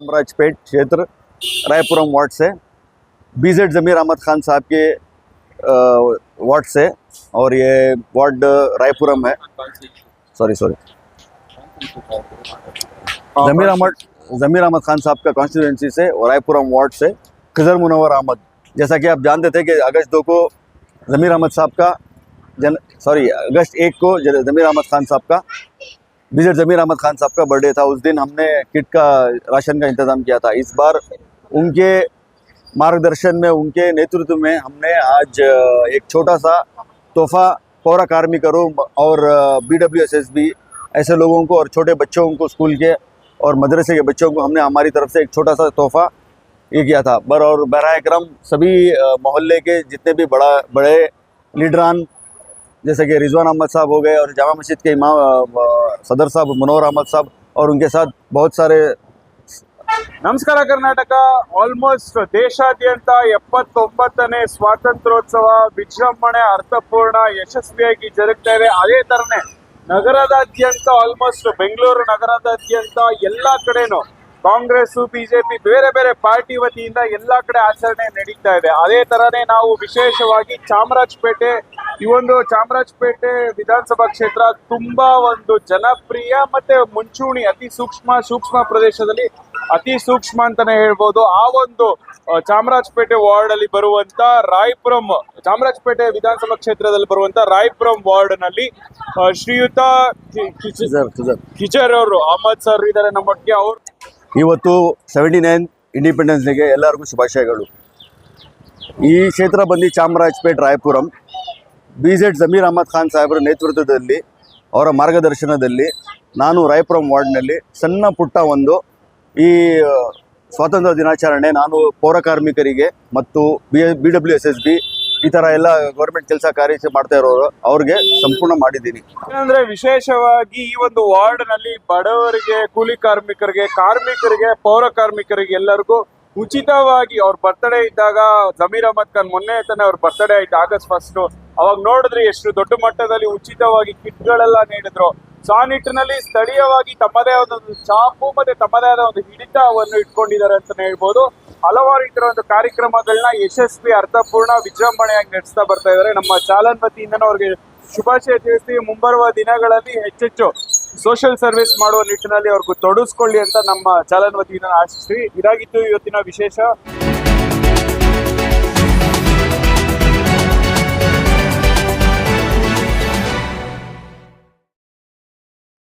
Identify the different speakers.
Speaker 1: चामराजपेट क्षेत्र, रायपुरम वार्ड से बीजेड ज़मीर अहमद खान साहब के वार्ड से, और ये वार्ड रायपुरम है। सॉरी सॉरी ज़मीर अहमद ज़मीर अहमद खान साहब का कॉन्स्टिट्यूंसी से और रायपुरम वार्ड से, खजर मुनवर अहमद। जैसा कि आप जानते थे कि अगस्त दो को ज़मीर अहमद साहब का जन सॉरी अगस्त एक को ज़मीर अहमद खान साहब का विज़िट ज़मीर अहमद खान साहब का बर्थडे था, उस दिन हमने किट का, राशन का इंतज़ाम किया था। इस बार उनके मार्गदर्शन में, उनके नेतृत्व में हमने आज एक छोटा सा तोहफा पौरा कार्मिकों और B W S S B ऐसे लोगों को और छोटे बच्चों को स्कूल के और मदरसे के बच्चों को हमने हमारी तरफ़ से एक छोटा सा तोहफा ये किया था। बर और बरए करम सभी मोहल्ले के जितने भी बड़ा, बड़े लीडरान जैसे कि रिजवान अहमद साहब हो गए और जामा मस्जिद के इमाम अ, अ, सदर साहब मनोहर अहमद साहब और उनके साथ बहुत सारे
Speaker 2: ನಮಸ್ಕಾರ ಕರ್ನಾಟಕ ಆಲ್ಮೋಸ್ಟ್ ದೇಶಾದ್ಯಂತ ಎಪ್ಪತ್ತೊಂಬತ್ತನೇ ಸ್ವಾತಂತ್ರ್ಯೋತ್ಸವ ವಿಜೃಂಭಣೆ ಅರ್ಥಪೂರ್ಣ ಯಶಸ್ವಿಯಾಗಿ ಜರುಗ್ತಾ ಇದೆ ಅದೇ ತರನೇ ನಗರದಾದ್ಯಂತ ಆಲ್ಮೋಸ್ಟ್ ಬೆಂಗಳೂರು ನಗರದಾದ್ಯಂತ ಎಲ್ಲಾ ಕಡೆನೂ ಕಾಂಗ್ರೆಸ್ ಬಿಜೆಪಿ ಬೇರೆ ಬೇರೆ ಪಾರ್ಟಿ ವತಿಯಿಂದ ಎಲ್ಲಾ ಕಡೆ ಆಚರಣೆ ನಡೀತಾ ಇದೆ ಅದೇ ತರನೇ ನಾವು ವಿಶೇಷವಾಗಿ ಚಾಮರಾಜಪೇಟೆ ಈ ಒಂದು ಚಾಮರಾಜಪೇಟೆ ವಿಧಾನಸಭಾ ಕ್ಷೇತ್ರ ತುಂಬಾ ಒಂದು ಜನಪ್ರಿಯ ಮತ್ತೆ ಮುಂಚೂಣಿ ಅತಿ ಸೂಕ್ಷ್ಮ ಸೂಕ್ಷ್ಮ ಪ್ರದೇಶದಲ್ಲಿ ಅತಿ ಸೂಕ್ಷ್ಮ ಅಂತಾನೆ ಹೇಳ್ಬೋದು. ಆ ಒಂದು ಚಾಮರಾಜಪೇಟೆ ವಾರ್ಡ್ ಅಲ್ಲಿ ಬರುವಂತ ರಾಯಪುರಂ ಚಾಮರಾಜಪೇಟೆ ವಿಧಾನಸಭಾ ಕ್ಷೇತ್ರದಲ್ಲಿ ಬರುವಂತ ರಾಯಪುರಂ ವಾರ್ಡ್ನಲ್ಲಿ ಶ್ರೀಯುತ ಕಿಚರ್ ಅವರು ಅಹಮದ್ ಸರ್ ಇದ್ದಾರೆ ನಮ್ಮೊಟ್ಟಿಗೆ. ಅವರು
Speaker 1: ಇವತ್ತು ಸೆವೆಂಟಿ ನೈನ್ ಇಂಡಿಪೆಂಡೆನ್ಸ್ ಡೇಗೆ ಎಲ್ಲರಿಗೂ ಶುಭಾಶಯಗಳು. ಈ ಕ್ಷೇತ್ರ ಬಂದು ಚಾಮರಾಜಪೇಟೆ ರಾಯಪುರಂ. ಬಿ ಜೆಡ್ ಜಮೀರ್ ಅಹಮದ್ ಖಾನ್ ಸಾಹೇಬರ ನೇತೃತ್ವದಲ್ಲಿ, ಅವರ ಮಾರ್ಗದರ್ಶನದಲ್ಲಿ ನಾನು ರಾಯಪುರಂ ವಾರ್ಡ್ನಲ್ಲಿ ಸಣ್ಣ ಪುಟ್ಟ ಒಂದು ಈ ಸ್ವಾತಂತ್ರ್ಯ ದಿನಾಚರಣೆ ನಾನು ಪೌರ ಕಾರ್ಮಿಕರಿಗೆ ಮತ್ತು B B W S B ಈ ಥರ ಎಲ್ಲ ಗೌರ್ಮೆಂಟ್ ಕೆಲಸ ಕಾರ್ಯ ಮಾಡ್ತಾ ಇರೋರು, ಅವ್ರಿಗೆ ಸಂಪೂರ್ಣ ಮಾಡಿದ್ದೀನಿ.
Speaker 2: ಅಂದ್ರೆ ವಿಶೇಷವಾಗಿ ಈ ಒಂದು ವಾರ್ಡ್ನಲ್ಲಿ ಬಡವರಿಗೆ, ಕೂಲಿ ಕಾರ್ಮಿಕರಿಗೆ ಕಾರ್ಮಿಕರಿಗೆ, ಪೌರ ಕಾರ್ಮಿಕರಿಗೆ ಎಲ್ಲರಿಗೂ ಉಚಿತವಾಗಿ ಅವ್ರ ಬರ್ತಡೇ ಇದ್ದಾಗ ಜಮೀರ್ ಅಹಮದ್ ಖಾನ್ ಮೊನ್ನೆ ತಾನೆ ಅವ್ರ ಬರ್ತಡೇ ಆಯ್ತು ಆಗಸ್ಟ್ ಫಸ್ಟ್ ಅವಾಗ ನೋಡಿದ್ರೆ ಎಷ್ಟು ದೊಡ್ಡ ಮಟ್ಟದಲ್ಲಿ ಉಚಿತವಾಗಿ ಕಿಟ್ಗಳೆಲ್ಲ ನೀಡಿದ್ರು. ಸೊ ಆ ನಿಟ್ಟಿನಲ್ಲಿ ಸ್ಥಳೀಯವಾಗಿ ತಮ್ಮದೇ ಆದ ಒಂದು ಚಾಪು ಮತ್ತೆ ತಮ್ಮದೇ ಆದ ಒಂದು ಹಿಡಿತವನ್ನು ಇಟ್ಕೊಂಡಿದ್ದಾರೆ ಅಂತ ಹೇಳ್ಬೋದು. ಹಲವಾರು ಈ ಒಂದು ಕಾರ್ಯಕ್ರಮಗಳನ್ನ ಯಶಸ್ವಿ, ಅರ್ಥಪೂರ್ಣ ವಿಜೃಂಭಣೆಯಾಗಿ ನಡೆಸ್ತಾ ಬರ್ತಾ ಇದ್ದಾರೆ. ನಮ್ಮ ಚಾಲನ್ ವತಿಯಿಂದನೂ ಅವ್ರಿಗೆ ಶುಭಾಶಯ ತಿಳಿಸ್ತೀವಿ ಮುಂಬರುವ ದಿನಗಳಲ್ಲಿ ಹೆಚ್ಚೆಚ್ಚು ಸೋಷಿಯಲ್ ಸರ್ವಿಸ್ ಮಾಡುವ ನಿಟ್ಟಿನಲ್ಲಿ ಅವ್ರಿಗೂ ತೊಡಗಿಸ್ಕೊಳ್ಳಿ ಅಂತ ನಮ್ಮ ಚಾಲನ್ ವತಿಯಿಂದ ಆಶಿಸ್ತೀವಿ ಇದಾಗಿತ್ತು ಇವತ್ತಿನ ವಿಶೇಷ.